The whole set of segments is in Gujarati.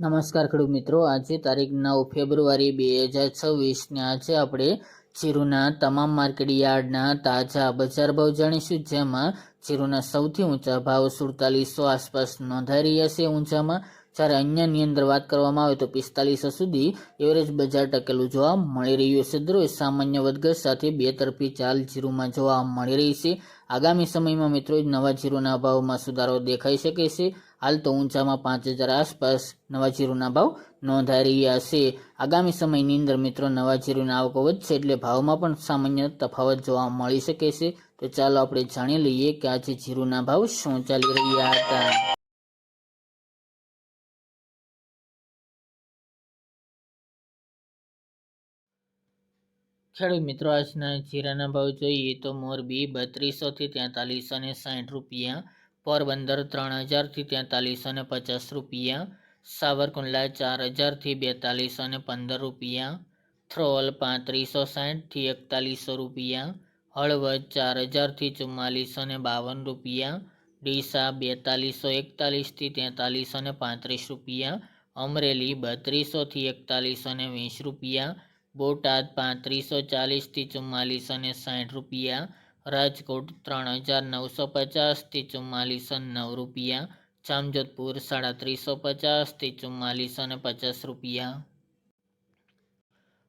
નમસ્કાર ખેડૂત મિત્રો, આજે તારીખ નવ ફેબ્રુઆરી બે હજાર છવ્વીસને આજે આપણે જીરુના તમામ માર્કેટ યાર્ડના તાજા બજાર ભાવ જાણીશું, જેમાં જીરુના સૌથી ઊંચા ભાવ સુડતાલીસો આસપાસ નોંધાઈ રહ્યા છે. ઊંચામાં જ્યારે અન્યની અંદર વાત કરવામાં આવે તો પિસ્તાલીસો સુધી એવરેજ બજાર ટકેલું જોવા મળી રહ્યું છે. દરરોજ સામાન્ય વધઘટ સાથે બે તરફી ચાલ જીરુમાં જોવા મળી રહી છે. આગામી સમયમાં મિત્રો નવા જીરુના ભાવમાં સુધારો દેખાઈ શકે છે. હાલ તો ઊંચામાં પાંચ હજાર આસપાસ નવા જીરુના ભાવ નોંધાઈ રહ્યા છે. આગામી સમયની અંદર મિત્રો નવા જીરુના આવકો વધશે એટલે ભાવમાં પણ સામાન્ય તફાવત જોવા મળી શકે છે. તો ચાલો આપણે જાણી લઈએ કે આજે જીરુના ભાવ શું ચાલી રહ્યા હતા. ખેડૂત મિત્રો, આજના જીરાના ભાવ જોઈએ તો મોરબી બત્રીસોથી તેતાલીસો ને સાઠ રૂપિયા પોરબંદર ત્રણ હજારથી તેતાલીસો ને પચાસ રૂપિયા સાવરકુંડલા ચાર હજારથી બેતાલીસો ને પંદર રૂપિયા થ્રોલ પાંત્રીસો સાઠથી એકતાલીસો રૂપિયા હળવદ ચાર હજારથી ચુમ્માલીસો ને બાવન રૂપિયા ડીસા બેતાલીસો એકતાલીસથી તેતાલીસો ને પાંત્રીસ રૂપિયા અમરેલી બત્રીસોથી એકતાલીસો ને વીસ રૂપિયા બોટાદ પાંત્રીસો ચાલીસથી ચુમ્માલીસો ને સાઠ રૂપિયા. રાજકોટ ત્રણ હજાર નવસો પચાસથી ચુમ્માલીસો નવ રૂપિયા. જામજોધપુર સાડત્રીસો પચાસથી ચુમ્માલીસો ને પચાસ રૂપિયા.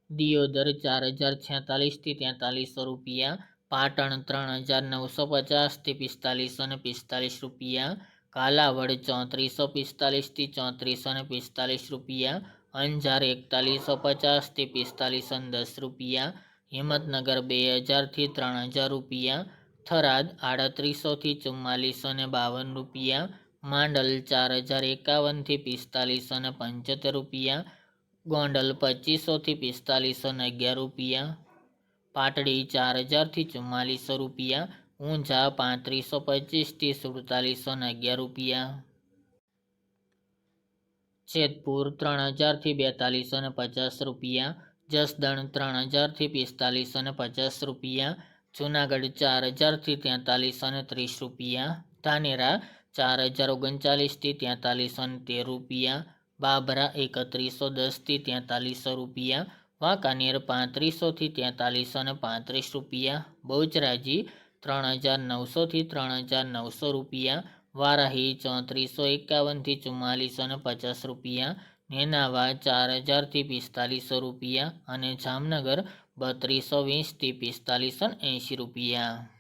દિયોદર ચાર હજાર છેતાલીસથી તેતાલીસો રૂપિયા. પાટણ ત્રણ હજાર નવસો પચાસથી પિસ્તાલીસો ને પિસ્તાલીસ રૂપિયા. કાલાવડ ચોત્રીસો પિસ્તાલીસથી ચોત્રીસો ને પિસ્તાલીસ રૂપિયા. અંજાર એકતાલીસો પચાસથી પિસ્તાલીસો દસ રૂપિયા. હિંમતનગર બે હજારથી ત્રણ હજાર રૂપિયા, થરાદ આડત્રીસોથી ચુમ્માલીસો ને બાવન રૂપિયા, માંડલ ચાર હજાર એકાવનથી પિસ્તાલીસો ને પંચોતેર રૂપિયા, ગોંડલ પચીસોથી પિસ્તાલીસો ને અગિયાર રૂપિયા, પાટડી ચાર હજારથી ચુમ્માલીસો રૂપિયા, ઊંઝા પાંત્રીસો પચીસથી સુડતાલીસો ને અગિયાર રૂપિયા. જેતપુર ત્રણ હજારથી બેતાલીસો ને પચાસ રૂપિયા જસદણ ત્રણ હજારથી પિસ્તાલીસ અને પચાસ રૂપિયા, જૂનાગઢ ચાર હજારથી તેતાલીસ અને ત્રીસ રૂપિયા, ધાનેરા ચાર હજાર ઓગણચાલીસથી તેતાલીસ અને તેર રૂપિયા, બાબરા એકત્રીસો દસથી તેતાલીસો રૂપિયા, વાંકાનેર પાંત્રીસોથી તેતાલીસ અને પાંત્રીસ રૂપિયા, બહુચરાજી ત્રણ હજાર નવસોથી ત્રણ હજાર નવસો રૂપિયા, વારાહી ચોત્રીસો એકાવનથી ચુમ્માલીસો ને પચાસ રૂપિયા નેનાવા ચાર હજારથી પિસ્તાલીસો રૂપિયા અને જામનગર બત્રીસો વીસથી પિસ્તાલીસો એંશી રૂપિયા.